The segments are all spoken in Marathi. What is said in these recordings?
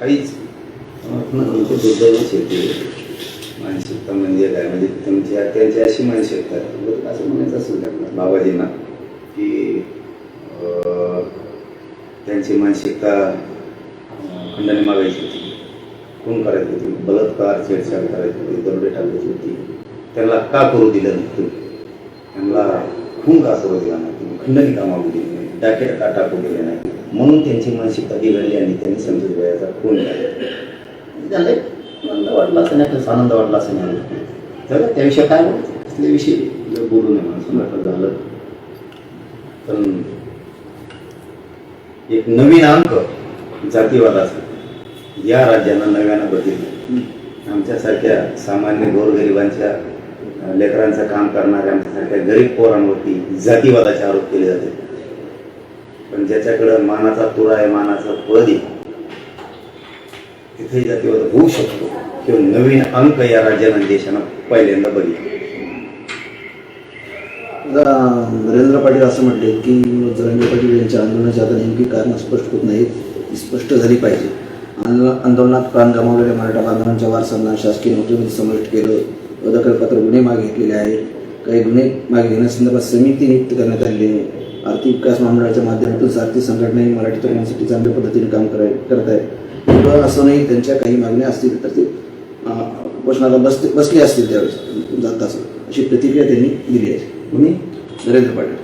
काहीच. तुमचे दुर्दैवच येते मानसिकता म्हणजे काय? म्हणजे त्यांची त्यांची अशी मानसिकता असं म्हणायचं असेल त्यांना बाबाजींना की त्यांची मानसिकता खंडाने मागायची होती. खून करायची होती. बलात्कार छेडछाड करायची होती. दरोडे टाकायची होती. त्यांना का करू दिलं नाही त्यांना खून का करू दिला नाही तुम्ही? खंडणी का मागू दिली नाही डाकेट का नाही म्हणून त्यांची मानसिकता बिघडली आणि त्यांनी समजूत वयाचा खून केला. आनंद वाटला असं नाही कसं आनंद वाटला असं नाही झालं त्याविषयी काय बोलायचं असल्या बोलू नये म्हणून तर झालं. पण एक नवीन अंक जातीवादाचा. या राज्यानं नव्यानं बदललं. आमच्यासारख्या सामान्य गोरगरिबांच्या लेकरांचं काम करणाऱ्या आमच्यासारख्या गरीब पोरांवरती जातीवादाचे आरोप केले जाते पण ज्याच्याकडं मानाचा तुरा आहे मानाचं पद आहे तिथे जातीवर होऊ शकतो. किंवा नवीन अंक या राज्यानं आणि देशानं पहिल्यांदा बघितले. नरेंद्र पाटील असं म्हटले की नरेंद्र पाटील यांच्या आंदोलनाची आता नेमकी कारण स्पष्ट होत नाहीत ती स्पष्ट झाली पाहिजे. आंदोलनात प्राण गमावलेल्या मराठा बांधवांच्या वारसांना शासकीय नोकरीमध्ये समाविष्ट केलं. दखलपत्र गुन्हे मागे घेतलेले आहेत. काही गुन्हे मागे घेण्यासंदर्भात समिती नियुक्त करण्यात आलेली आहे. आर्थिक विकास महामंडळाच्या माध्यमातून सारथी संघटनाही मराठी तरुणांसाठी चांगल्या पद्धतीने काम कराय करत आहे किंवा असं नाही त्यांच्या काही मागण्या असतील तर ते उपोषणाला बसते बसले असतील त्यावेळेस जात असं. अशी प्रतिक्रिया त्यांनी दिली आहे. कुणी नरेंद्र पाटील.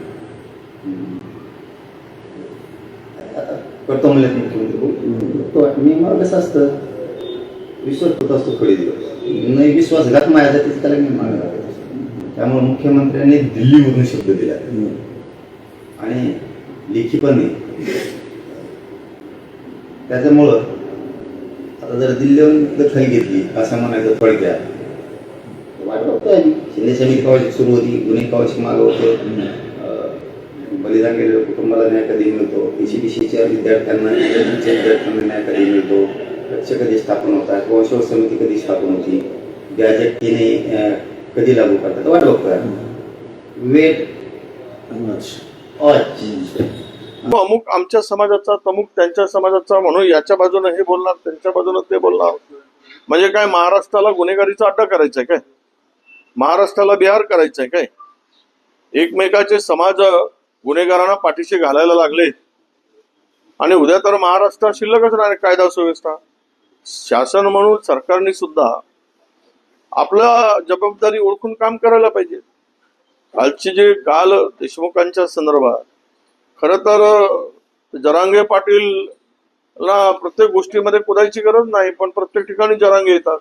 करतो म्हणले मुख्यमंत्री मी मला कसं असतं विश्वास होत असतो थोडी दिवस. नाही विश्वासघात माझ्या त्याला मी मागणार त्यामुळे मुख्यमंत्र्यांनी दिल्लीवरून शब्द दिला. आणि लेखी पण नाही. त्याच्यामुळं आता जर दिल्लीहून दखल घेतली असं म्हणायचं थोडक्यात. वाट शिंदे समिती कवाची सुरू होती गुन्हे कवाची मागं होते. बलिदान केलेल्या कुटुंबाला न्याय कधी मिळतो? एसीबीसीच्या विद्यार्थ्यांना विद्यार्थ्यांना न्याय कधी मिळतो? कक्ष कधी स्थापन होतात? किंवा शोध समिती कधी स्थापन होती? गॅजेट तिने कधी लागू करतात? वाट बघतोय. वेट अमुक आमच्या समाजाचा तमुक त्यांच्या समाजाचा म्हणून याच्या बाजूने हे बोलणार त्यांच्या बाजूने ते बोलणार. म्हणजे काय महाराष्ट्राला गुन्हेगारीचा अड्डा करायचा आहे काय? महाराष्ट्राला बिहार करायचा आहे काय? एकमेकाचे समाज गुन्हेगारांना पाठीशी घालायला लागले. आणि उद्या तर महाराष्ट्रात शिल्लकच राहणार कायदा सुव्यवस्था. शासन म्हणून सरकारने सुद्धा आपला जबाबदारी ओळखून काम करायला पाहिजे. कालचे जे काल देशमुखांच्या संदर्भात खर तर जरांगे पाटील ला प्रत्येक गोष्टीमध्ये कुदायची गरज नाही पण प्रत्येक ठिकाणी जरांगे येतात.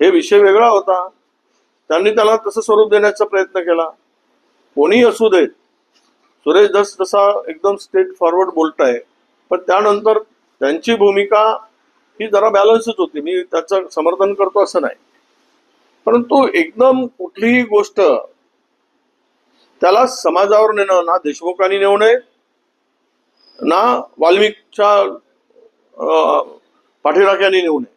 हे विषय वेगळा होता. त्यांनी त्याला तसं स्वरूप देण्याचा प्रयत्न केला. कोणी असू देत. सुरेश दस जसा एकदम स्ट्रेट फॉरवर्ड बोलताय पण त्यानंतर त्यांची भूमिका ही जरा बॅलन्सच होती. मी त्याचं समर्थन करतो असं नाही. परंतु एकदम कुठलीही गोष्ट त्याला समाजावर नेणं ना देशमुखांनी नेऊ नये ना वाल्मिकच्या पाठीराख्यांनी नेऊ नये.